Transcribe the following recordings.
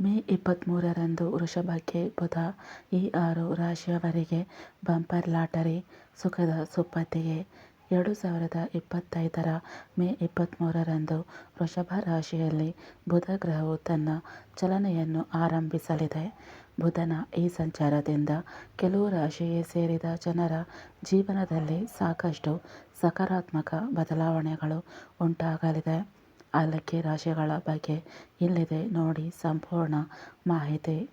ಮೇ ಇಪ್ಪತ್ತ್ಮೂರರಂದು ವೃಷಭಕ್ಕೆ ಬುಧ ಈ ಆರು ರಾಶಿಯವರಿಗೆ ಬಂಪರ್ ಲಾಟರಿ ಸುಖದ ಸುಪ್ಪತ್ತಿಗೆ ಎರಡು ಸಾವಿರದ ಇಪ್ಪತ್ತೈದರ ಮೇ ಇಪ್ಪತ್ತ್ಮೂರರಂದು ವೃಷಭ ರಾಶಿಯಲ್ಲಿ ಬುಧ ಗ್ರಹವು ತನ್ನ ಚಲನೆಯನ್ನು ಆರಂಭಿಸಲಿದೆ. ಬುಧನ ಈ ಸಂಚಾರದಿಂದ ಕೆಲವು ರಾಶಿಗೆ ಸೇರಿದ ಜನರ ಜೀವನದಲ್ಲಿ ಸಾಕಷ್ಟು ಸಕಾರಾತ್ಮಕ ಬದಲಾವಣೆಗಳು ಉಂಟಾಗಲಿದೆ. ಅಲ್ಲಕ್ಕೆ ರಾಶಿಗಳ ಬಗ್ಗೆ ಇಲ್ಲಿದೆ ನೋಡಿ ಸಂಪೂರ್ಣ ಮಾಹಿತಿ.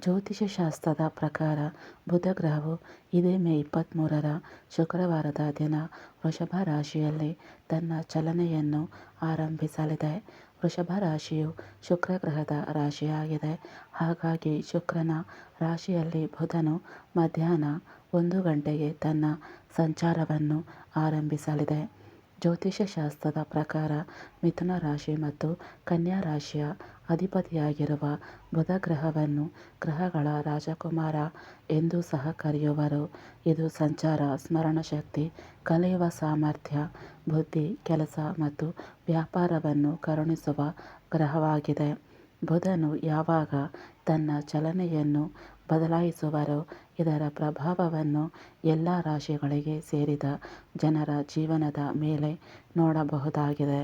ಜ್ಯೋತಿಷ್ಯ ಶಾಸ್ತ್ರದ ಪ್ರಕಾರ ಬುಧ ಗ್ರಹವು ಇದೇ ಮೇ ಇಪ್ಪತ್ತ್ಮೂರರ ಶುಕ್ರವಾರದ ದಿನ. ವೃಷಭ ರಾಶಿಯಲ್ಲಿ ತನ್ನ ಚಲನೆಯನ್ನು ಆರಂಭಿಸಲಿದೆ. ವೃಷಭ ರಾಶಿಯು ಶುಕ್ರ ಗ್ರಹದ ರಾಶಿಯಾಗಿದೆ. ಹಾಗಾಗಿ ಶುಕ್ರನ ರಾಶಿಯಲ್ಲಿ ಬುಧನು ಮಧ್ಯಾಹ್ನ ಒಂದು ಗಂಟೆಗೆ ತನ್ನ ಸಂಚಾರವನ್ನು ಆರಂಭಿಸಲಿದೆ. ಜ್ಯೋತಿಷ್ಯ ಶಾಸ್ತ್ರದ ಪ್ರಕಾರ ಮಿಥುನ ರಾಶಿ ಮತ್ತು ಕನ್ಯಾ ರಾಶಿಯ ಅಧಿಪತಿಯಾಗಿರುವ ಬುಧ ಗ್ರಹವನ್ನು ಗ್ರಹಗಳ ರಾಜಕುಮಾರ ಎಂದು ಸಹ ಕರೆಯುವರು. ಇದು ಸಂಚಾರ, ಸ್ಮರಣಶಕ್ತಿ, ಕಲಿಯುವ ಸಾಮರ್ಥ್ಯ, ಬುದ್ಧಿ, ಕೆಲಸ ಮತ್ತು ವ್ಯಾಪಾರವನ್ನು ಕರುಣಿಸುವ ಗ್ರಹವಾಗಿದೆ. ಬುಧನು ಯಾವಾಗ ತನ್ನ ಚಲನೆಯನ್ನು ಬದಲಾಯಿಸುವರೋ. ಇದರ ಪ್ರಭಾವವನ್ನು ಎಲ್ಲ ರಾಶಿಗಳಿಗೆ ಸೇರಿದ ಜನರ ಜೀವನದ ಮೇಲೆ ನೋಡಬಹುದಾಗಿದೆ.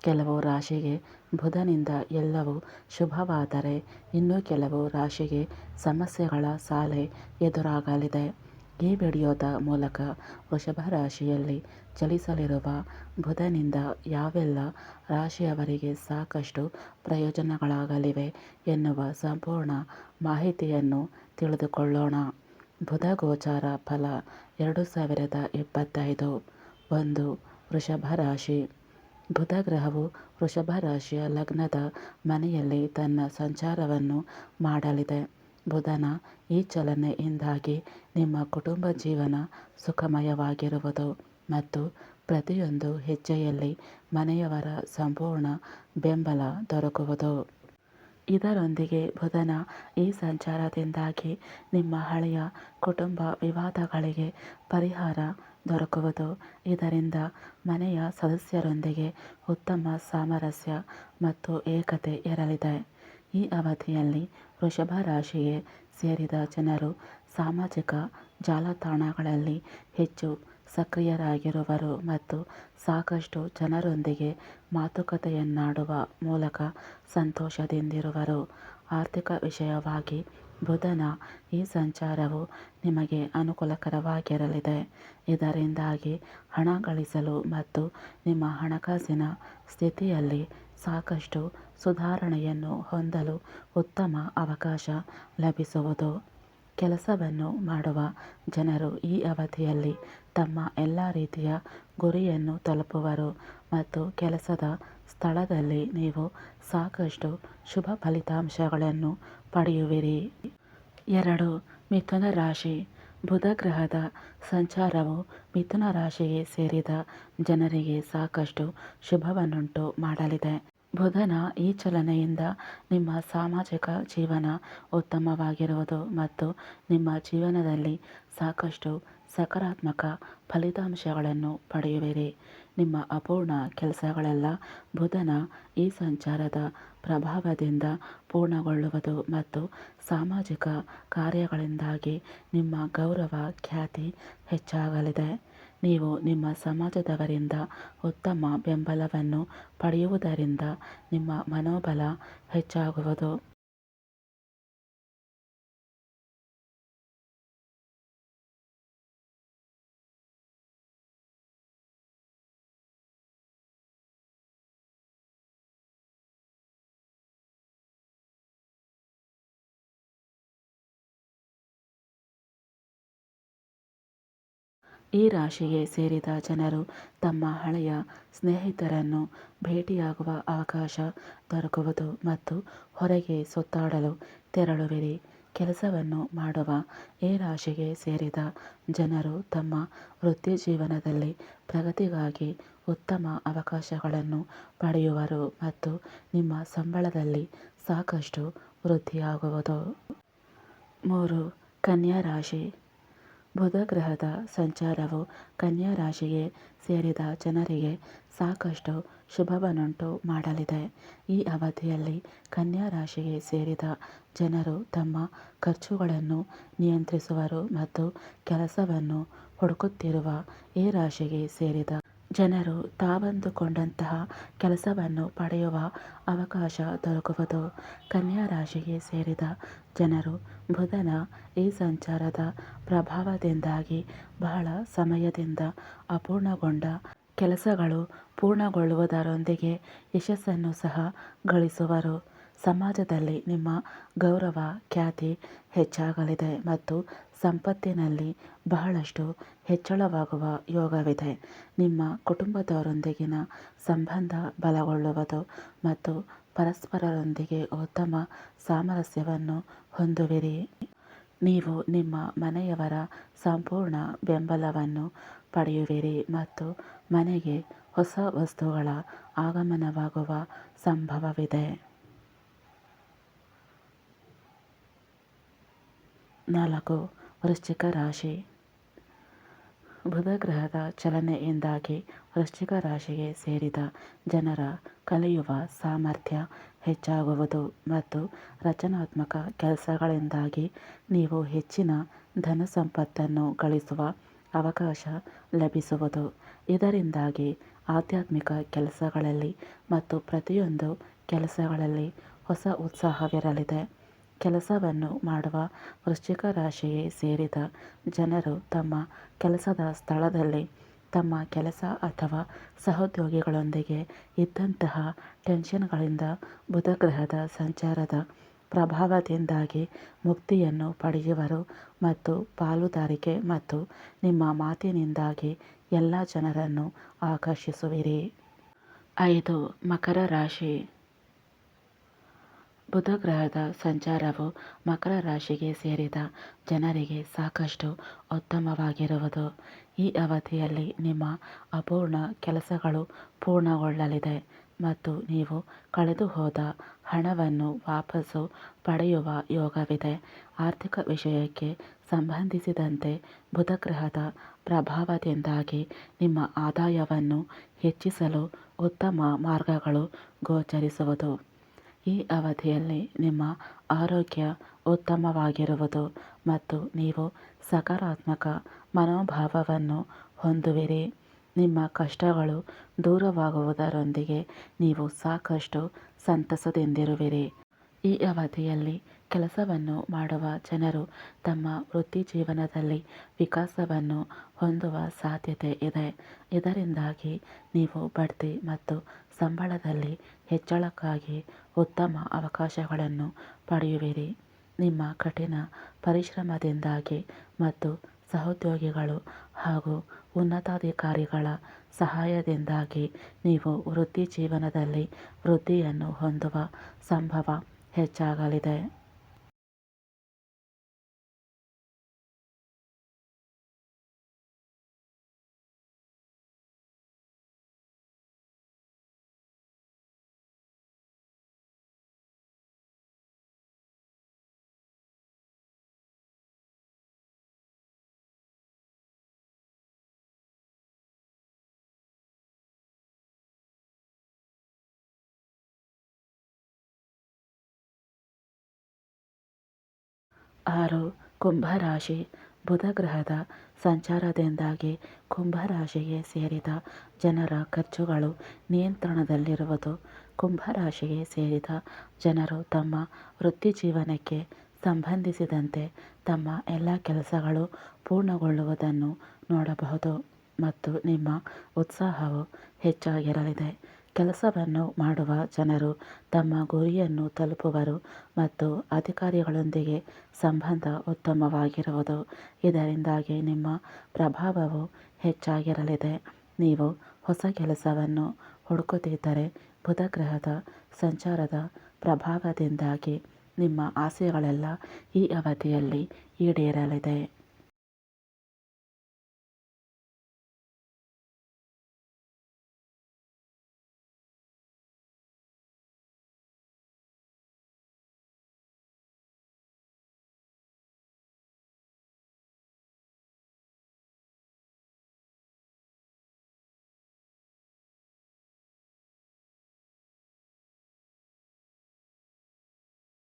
ಕೆಲವು ರಾಶಿಗೆ ಬುಧನಿಂದ ಎಲ್ಲವೂ ಶುಭವಾದರೆ, ಇನ್ನು ಕೆಲವು ರಾಶಿಗೆ ಸಮಸ್ಯೆಗಳ ಸಾಲೆ ಎದುರಾಗಲಿದೆ. ಈ ವಿಡಿಯೋದ ಮೂಲಕ ವೃಷಭ ರಾಶಿಯಲ್ಲಿ ಚಲಿಸಲಿರುವ ಬುಧನಿಂದ ಯಾವೆಲ್ಲ ರಾಶಿಯವರಿಗೆ ಸಾಕಷ್ಟು ಪ್ರಯೋಜನಗಳಾಗಲಿವೆ ಎನ್ನುವ ಸಂಪೂರ್ಣ ಮಾಹಿತಿಯನ್ನು ತಿಳಿದುಕೊಳ್ಳೋಣ. ಬುಧ ಗೋಚಾರ ಫಲ ಎರಡು ಸಾವಿರದ ಇಪ್ಪತ್ತೈದು. ಒಂದು, ವೃಷಭ ರಾಶಿ. ಬುಧ ಗ್ರಹವು ವೃಷಭ ರಾಶಿಯ ಲಗ್ನದ ಮನೆಯಲ್ಲಿ ತನ್ನ ಸಂಚಾರವನ್ನು ಮಾಡಲಿದೆ. ಬುಧನ ಈ ಚಲನೆಯಿಂದಾಗಿ ನಿಮ್ಮ ಕುಟುಂಬ ಜೀವನ ಸುಖಮಯವಾಗಿರುವುದು ಮತ್ತು ಪ್ರತಿಯೊಂದು ಹೆಜ್ಜೆಯಲ್ಲಿ ಮನೆಯವರ ಸಂಪೂರ್ಣ ಬೆಂಬಲ ದೊರಕುವುದು. ಇದರೊಂದಿಗೆ ಬುಧನ ಈ ಸಂಚಾರದಿಂದಾಗಿ ನಿಮ್ಮ ಹಳೆಯ ಕುಟುಂಬ ವಿವಾದಗಳಿಗೆ ಪರಿಹಾರ ದೊರಕುವುದು. ಇದರಿಂದ ಮನೆಯ ಸದಸ್ಯರೊಂದಿಗೆ ಉತ್ತಮ ಸಾಮರಸ್ಯ ಮತ್ತು ಏಕತೆ ಇರಲಿದೆ ಈ ಅವಧಿಯಲ್ಲಿ ವೃಷಭ ರಾಶಿಗೆ ಸೇರಿದ ಜನರು ಸಾಮಾಜಿಕ ಜಾಲತಾಣಗಳಲ್ಲಿ ಹೆಚ್ಚು ಸಕ್ರಿಯರಾಗಿರುವರು ಮತ್ತು ಸಾಕಷ್ಟು ಜನರೊಂದಿಗೆ ಮಾತುಕತೆಯನ್ನಾಡುವ ಮೂಲಕ ಸಂತೋಷದಿಂದಿರುವರು. ಆರ್ಥಿಕ ವಿಷಯವಾಗಿ ಬುಧನ ಈ ಸಂಚಾರವು ನಿಮಗೆ ಅನುಕೂಲಕರವಾಗಿರಲಿದೆ. ಇದರಿಂದಾಗಿ ಹಣ ಗಳಿಸಲು ಮತ್ತು ನಿಮ್ಮ ಹಣಕಾಸಿನ ಸ್ಥಿತಿಯಲ್ಲಿ ಸಾಕಷ್ಟು ಸುಧಾರಣೆಯನ್ನು ಹೊಂದಲು ಉತ್ತಮ ಅವಕಾಶ ಲಭಿಸುವುದು. ಕೆಲಸವನ್ನು ಮಾಡುವ ಜನರು ಈ ಅವಧಿಯಲ್ಲಿ ತಮ್ಮ ಎಲ್ಲ ರೀತಿಯ ಗುರಿಯನ್ನು ತಲುಪುವರು ಮತ್ತು ಕೆಲಸದ ಸ್ಥಳದಲ್ಲಿ ನೀವು ಸಾಕಷ್ಟು ಶುಭ ಫಲಿತಾಂಶಗಳನ್ನು ಪಡೆಯುವಿರಿ. ಎರಡು, ಮಿಥುನ ರಾಶಿ. ಬುಧ ಗ್ರಹದ ಸಂಚಾರವು ಮಿಥುನ ರಾಶಿಗೆ ಸೇರಿದ ಜನರಿಗೆ ಸಾಕಷ್ಟು ಶುಭವನ್ನುಂಟು ಮಾಡಲಿದೆ. ಬುಧನ ಈ ಚಲನೆಯಿಂದ ನಿಮ್ಮ ಸಾಮಾಜಿಕ ಜೀವನ ಉತ್ತಮವಾಗಿರುವುದು ಮತ್ತು ನಿಮ್ಮ ಜೀವನದಲ್ಲಿ ಸಾಕಷ್ಟು ಸಕಾರಾತ್ಮಕ ಫಲಿತಾಂಶಗಳನ್ನು ಪಡೆಯುವಿರಿ. ನಿಮ್ಮ ಅಪೂರ್ಣ ಕೆಲಸಗಳೆಲ್ಲ ಬುಧನ ಈ ಸಂಚಾರದ ಪ್ರಭಾವದಿಂದ ಪೂರ್ಣಗೊಳ್ಳುವುದು ಮತ್ತು ಸಾಮಾಜಿಕ ಕಾರ್ಯಗಳಿಂದಾಗಿ ನಿಮ್ಮ ಗೌರವ ಖ್ಯಾತಿ ಹೆಚ್ಚಾಗಲಿದೆ. ನೀವು ನಿಮ್ಮ ಸಮಾಜದವರಿಂದ ಉತ್ತಮ ಬೆಂಬಲವನ್ನು ಪಡೆಯುವುದರಿಂದ ನಿಮ್ಮ ಮನೋಬಲ ಹೆಚ್ಚಾಗುವುದು. ಈ ರಾಶಿಗೆ ಸೇರಿದ ಜನರು ತಮ್ಮ ಹಳೆಯ ಸ್ನೇಹಿತರನ್ನು ಭೇಟಿಯಾಗುವ ಅವಕಾಶ ದೊರಕುವುದು ಮತ್ತು ಹೊರಗೆ ಸುತ್ತಾಡಲು ತೆರಳುವಿರಿ. ಕೆಲಸವನ್ನು ಮಾಡುವ ಈ ರಾಶಿಗೆ ಸೇರಿದ ಜನರು ತಮ್ಮ ವೃತ್ತಿಜೀವನದಲ್ಲಿ ಪ್ರಗತಿಗಾಗಿ ಉತ್ತಮ ಅವಕಾಶಗಳನ್ನು ಪಡೆಯುವರು ಮತ್ತು ನಿಮ್ಮ ಸಂಬಳದಲ್ಲಿ ಸಾಕಷ್ಟು ವೃದ್ಧಿಯಾಗುವುದು. ಮೂರು, ಕನ್ಯಾ ರಾಶಿ. ಬುಧ ಗ್ರಹದ ಸಂಚಾರವು ಕನ್ಯಾ ರಾಶಿಗೆ ಸೇರಿದ ಜನರಿಗೆ ಸಾಕಷ್ಟು ಶುಭವನ್ನುಂಟು ಮಾಡಲಿದೆ. ಈ ಅವಧಿಯಲ್ಲಿ ಕನ್ಯಾ ರಾಶಿಗೆ ಸೇರಿದ ಜನರು ತಮ್ಮ ಖರ್ಚುಗಳನ್ನು ನಿಯಂತ್ರಿಸುವರು ಮತ್ತು ಕೆಲಸವನ್ನು ಹುಡುಕುತ್ತಿರುವ ಈ ರಾಶಿಗೆ ಸೇರಿದ ಜನರು ತಾವಂದುಕೊಂಡಂತಹ ಕೆಲಸವನ್ನು ಪಡೆಯುವ ಅವಕಾಶ ದೊರಕುವುದು. ಕನ್ಯಾ ರಾಶಿಗೆ ಸೇರಿದ ಜನರು ಬುಧನ ಈ ಸಂಚಾರದ ಪ್ರಭಾವದಿಂದಾಗಿ ಬಹಳ ಸಮಯದಿಂದ ಅಪೂರ್ಣಗೊಂಡ ಕೆಲಸಗಳು ಪೂರ್ಣಗೊಳ್ಳುವುದರೊಂದಿಗೆ ಯಶಸ್ಸನ್ನು ಸಹ ಗಳಿಸುವರು. ಸಮಾಜದಲ್ಲಿ ನಿಮ್ಮ ಗೌರವ, ಖ್ಯಾತಿ ಹೆಚ್ಚಾಗಲಿದೆ ಮತ್ತು ಸಂಪತ್ತಿನಲ್ಲಿ ಬಹಳಷ್ಟು ಹೆಚ್ಚಳವಾಗುವ ಯೋಗವಿದೆ. ನಿಮ್ಮ ಕುಟುಂಬದವರೊಂದಿಗಿನ ಸಂಬಂಧ ಬಲಗೊಳ್ಳುವುದು ಮತ್ತು ಪರಸ್ಪರರೊಂದಿಗೆ ಉತ್ತಮ ಸಾಮರಸ್ಯವನ್ನು ಹೊಂದುವಿರಿ. ನೀವು ನಿಮ್ಮ ಮನೆಯವರ ಸಂಪೂರ್ಣ ಬೆಂಬಲವನ್ನು ಪಡೆಯುವಿರಿ ಮತ್ತು ಮನೆಗೆ ಹೊಸ ವಸ್ತುಗಳ ಆಗಮನವಾಗುವ ಸಂಭವವಿದೆ. ನಾಲ್ಕು ವೃಶ್ಚಿಕ ರಾಶಿ. ಬುಧ ಗ್ರಹದ ಚಲನೆಯಿಂದಾಗಿ ವೃಶ್ಚಿಕ ರಾಶಿಗೆ ಸೇರಿದ ಜನರ ಕಲಿಯುವ ಸಾಮರ್ಥ್ಯ ಹೆಚ್ಚಾಗುವುದು ಮತ್ತು ರಚನಾತ್ಮಕ ಕೆಲಸಗಳಿಂದಾಗಿ ನೀವು ಹೆಚ್ಚಿನ ಧನ ಸಂಪತ್ತನ್ನು ಗಳಿಸುವ ಅವಕಾಶ ಲಭಿಸುವುದು. ಇದರಿಂದಾಗಿ ಆಧ್ಯಾತ್ಮಿಕ ಕೆಲಸಗಳಲ್ಲಿ ಮತ್ತು ಪ್ರತಿಯೊಂದು ಕೆಲಸಗಳಲ್ಲಿ ಹೊಸ ಉತ್ಸಾಹವಿರಲಿದೆ. ಕೆಲಸವನ್ನು ಮಾಡುವ ವೃಶ್ಚಿಕ ರಾಶಿಗೆ ಸೇರಿದ ಜನರು ತಮ್ಮ ಕೆಲಸದ ಸ್ಥಳದಲ್ಲಿ ತಮ್ಮ ಕೆಲಸ ಅಥವಾ ಸಹೋದ್ಯೋಗಿಗಳೊಂದಿಗೆ ಇದ್ದಂತಹ ಟೆನ್ಷನ್ಗಳಿಂದ ಬುಧಗ್ರಹದ ಸಂಚಾರದ ಪ್ರಭಾವದಿಂದಾಗಿ ಮುಕ್ತಿಯನ್ನು ಪಡೆಯುವರು ಮತ್ತು ಪಾಲುದಾರಿಕೆ ಮತ್ತು ನಿಮ್ಮ ಮಾತಿನಿಂದಾಗಿ ಎಲ್ಲ ಜನರನ್ನು ಆಕರ್ಷಿಸುವಿರಿ. ಐದು, ಮಕರ ರಾಶಿ. ಬುಧ ಗ್ರಹದ ಸಂಚಾರವು ಮಕರ ರಾಶಿಗೆ ಸೇರಿದ ಜನರಿಗೆ ಸಾಕಷ್ಟು ಉತ್ತಮವಾಗಿರುವುದು. ಈ ಅವಧಿಯಲ್ಲಿ ನಿಮ್ಮ ಅಪೂರ್ಣ ಕೆಲಸಗಳು ಪೂರ್ಣಗೊಳ್ಳಲಿದೆ ಮತ್ತು ನೀವು ಕಳೆದುಹೋದ ಹಣವನ್ನು ವಾಪಸ್ಸು ಪಡೆಯುವ ಯೋಗವಿದೆ. ಆರ್ಥಿಕ ವಿಷಯಕ್ಕೆ ಸಂಬಂಧಿಸಿದಂತೆ ಬುಧ ಗ್ರಹದ ಪ್ರಭಾವದಿಂದಾಗಿ ನಿಮ್ಮ ಆದಾಯವನ್ನು ಹೆಚ್ಚಿಸಲು ಉತ್ತಮ ಮಾರ್ಗಗಳು ಗೋಚರಿಸುವುದು. ಈ ಅವಧಿಯಲ್ಲಿ ನಿಮ್ಮ ಆರೋಗ್ಯ ಉತ್ತಮವಾಗಿರುವುದು ಮತ್ತು ನೀವು ಸಕಾರಾತ್ಮಕ ಮನೋಭಾವವನ್ನು ಹೊಂದುವಿರಿ. ನಿಮ್ಮ ಕಷ್ಟಗಳು ದೂರವಾಗುವುದರೊಂದಿಗೆ ನೀವು ಸಾಕಷ್ಟು ಸಂತಸದಿಂದಿರುವಿರಿ. ಈ ಅವಧಿಯಲ್ಲಿ ಕೆಲಸವನ್ನು ಮಾಡುವ ಜನರು ತಮ್ಮ ವೃತ್ತಿ ಜೀವನದಲ್ಲಿ ವಿಕಾಸವನ್ನು ಹೊಂದುವ ಸಾಧ್ಯತೆ ಇದೆ. ಇದರಿಂದಾಗಿ ನೀವು ಬಡ್ತಿ ಮತ್ತು ಸಂಬಳದಲ್ಲಿ ಹೆಚ್ಚಳಕ್ಕಾಗಿ ಉತ್ತಮ ಅವಕಾಶಗಳನ್ನು ಪಡೆಯುವಿರಿ. ನಿಮ್ಮ ಕಠಿಣ ಪರಿಶ್ರಮದಿಂದಾಗಿ ಮತ್ತು ಸಹೋದ್ಯೋಗಿಗಳು ಹಾಗೂ ಉನ್ನತಾಧಿಕಾರಿಗಳ ಸಹಾಯದಿಂದಾಗಿ ನೀವು ವೃತ್ತಿ ಜೀವನದಲ್ಲಿ ವೃದ್ಧಿಯನ್ನು ಹೊಂದುವ ಸಂಭವ ಹೆಚ್ಚಾಗಲಿದೆ. ಆರು ಕುಂಭರಾಶಿ ಬುಧ ಗ್ರಹದ ಸಂಚಾರದಿಂದಾಗಿ ಕುಂಭರಾಶಿಗೆ ಸೇರಿದ ಜನರ ಖರ್ಚುಗಳು ನಿಯಂತ್ರಣದಲ್ಲಿರುವುದು. ಕುಂಭರಾಶಿಗೆ ಸೇರಿದ ಜನರು ತಮ್ಮ ವೃತ್ತಿಜೀವನಕ್ಕೆ ಸಂಬಂಧಿಸಿದಂತೆ ತಮ್ಮ ಎಲ್ಲ ಕೆಲಸಗಳು ಪೂರ್ಣಗೊಳ್ಳುವುದನ್ನು ನೋಡಬಹುದು ಮತ್ತು ನಿಮ್ಮ ಉತ್ಸಾಹವು ಹೆಚ್ಚಾಗಿರಲಿದೆ. ಕೆಲಸವನ್ನು ಮಾಡುವ ಜನರು ತಮ್ಮ ಗುರಿಯನ್ನು ತಲುಪುವರು ಮತ್ತು ಅಧಿಕಾರಿಗಳೊಂದಿಗೆ ಸಂಬಂಧ ಉತ್ತಮವಾಗಿರುವುದು. ಇದರಿಂದಾಗಿ ನಿಮ್ಮ ಪ್ರಭಾವವು ಹೆಚ್ಚಾಗಿರಲಿದೆ. ನೀವು ಹೊಸ ಕೆಲಸವನ್ನು ಹುಡುಕುತ್ತಿದ್ದರೆ ಬುಧ ಗ್ರಹದ ಸಂಚಾರದ ಪ್ರಭಾವದಿಂದಾಗಿ ನಿಮ್ಮ ಆಸೆಗಳೆಲ್ಲ ಈ ಅವಧಿಯಲ್ಲಿ ಈಡೇರಲಿದೆ.